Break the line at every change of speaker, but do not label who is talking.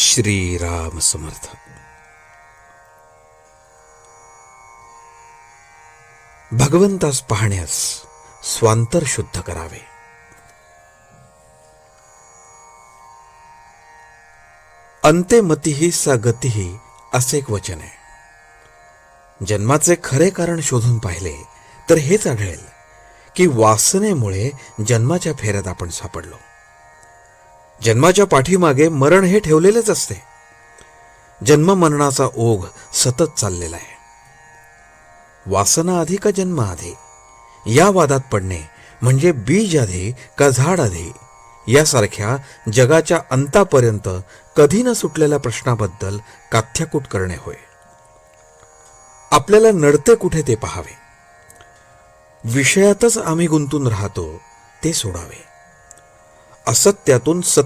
श्रीराम समर्थ. भगवंतास पाहण्यास स्वांतर शुद्ध करावे. अंतेमतीही सा गतीही असे एक वचन आहे. जन्माचे खरे कारण शोधून पाहिले तर हेच आढळेल की वासनेमुळे जन्माच्या फेऱ्यात आपण सापडलो. जन्माच्या पाठीमागे मरण हे ठेवलेलेच असते. जन्म मरणाचा ओघ सतत चाललेला आहे. वासना आधी का जन्म आधी? या वादात पडणे म्हणजे बीज आधी का झाड आधी? यासारख्या जगाच्या अंतापर्यंत कधी न सुटलेल्या प्रश्नाबद्दल काथ्याकूट करणे होय. आपल्याला नडते कुठे ते पाहावे. विषयातच आम्ही गुंतून राहतो ते सोडावे. असत्यातून सत्य